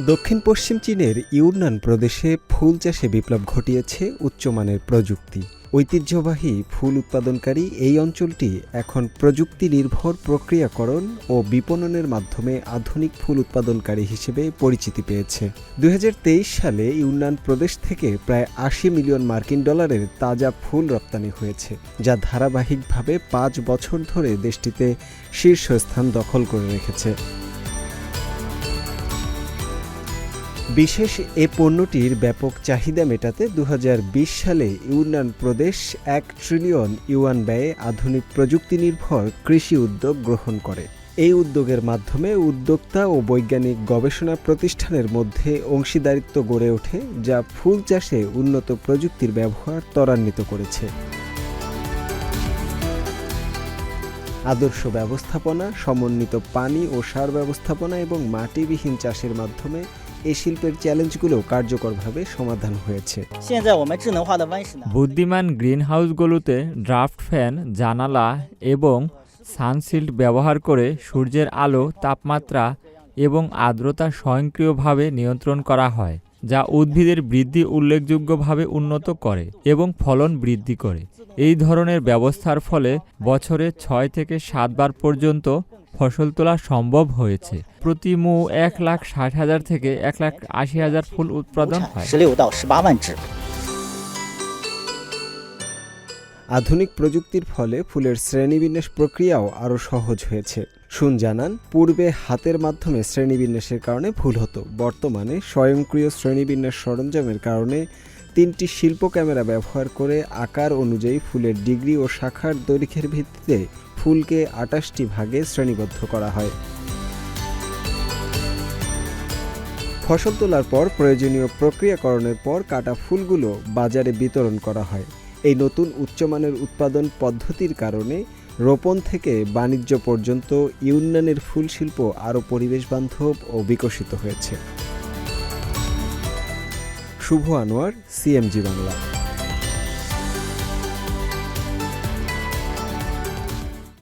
দক্ষিণ পশ্চিম চীনের ইউনান প্রদেশে ফুল চাষে বিপ্লব ঘটিয়েছে উচ্চমানের প্রযুক্তি। ঐতিহ্যবাহী ফুল উৎপাদনকারী এই অঞ্চলটি এখন প্রযুক্তি নির্ভর প্রক্রিয়াকরণ ও বিপণনের মাধ্যমে আধুনিক ফুল উৎপাদনকারী হিসেবে পরিচিতি পেয়েছে। দুই হাজার তেইশ সালে ইউনান প্রদেশ থেকে প্রায় আশি মিলিয়ন মার্কিন ডলারের তাজা ফুল রপ্তানি হয়েছে, যা ধারাবাহিকভাবে পাঁচ বছর ধরে দেশটিতে শীর্ষস্থান দখল করে রেখেছে। বিশেষ এ পণ্যটির ব্যাপক চাহিদা মেটাতে দু হাজার বিশ সালে ইউনান প্রদেশ এক ট্রিলিয়ন ইউয়ান ব্যয়ে আধুনিক প্রযুক্তি নির্ভর কৃষি উদ্যোগ গ্রহণ করে। এই উদ্যোগের মাধ্যমে উদ্যোক্তা ও বৈজ্ঞানিক গবেষণা প্রতিষ্ঠানের মধ্যে অংশীদারিত্ব গড়ে ওঠে, যা ফুল চাষে উন্নত প্রযুক্তির ব্যবহার ত্বরান্বিত করেছে। আদর্শ ব্যবস্থাপনা, সমন্বিত পানি ও সার ব্যবস্থাপনা এবং মাটিবিহীন চাষের মাধ্যমে এ শিল্পের চ্যালেঞ্জগুলো কার্যকরভাবে সমাধান হয়েছে। বুদ্ধিমান গ্রিনহাউসগুলোতে ড্রাফট ফ্যান জানালা এবং সানশিল্ড ব্যবহার করে সূর্যের আলো তাপমাত্রা এবং আর্দ্রতা স্বয়ংক্রিয়ভাবে নিয়ন্ত্রণ করা হয় যা উদ্ভিদের বৃদ্ধি উল্লেখযোগ্যভাবে উন্নত করে এবং ফলন বৃদ্ধি করে। এই ধরনের ব্যবস্থার ফলে বছরে ছয় থেকে সাতবার পর্যন্ত ফসল তোলা সম্ভব হয়েছে। প্রতি মো এক লাখ ষাট হাজার থেকে এক লাখ আশি হাজার ফুল উৎপাদন আধুনিক প্রযুক্তির ফলে ফুলের শ্রেণীবিন্যাস প্রক্রিয়াও আরও সহজ হয়েছে। শুন জানান, পূর্বে হাতের মাধ্যমে শ্রেণীবিন্যাসের কারণে ভুল হতো। বর্তমানে স্বয়ংক্রিয় শ্রেণীবিন্যাস সরঞ্জামের কারণে তিনটি শিল্প ক্যামেরা ব্যবহার করে আকার অনুযায়ী ফুলের ডিগ্রি ও শাখার দৈর্ঘ্যের ভিত্তিতে ফুলকে আটাশটি ভাগে শ্রেণীবদ্ধ করা হয়। ফসল তোলার পর প্রয়োজনীয় প্রক্রিয়াকরণের পর কাটা ফুলগুলো বাজারে বিতরণ করা হয়। এই নতুন উচ্চমানের উৎপাদন পদ্ধতির কারণে রোপণ থেকে বাণিজ্য পর্যন্ত ইউনানের ফুল শিল্প আরও পরিবেশ বান্ধব ও বিকশিত হয়েছে। শুভ আনোয়ার, সিএমজি বাংলা।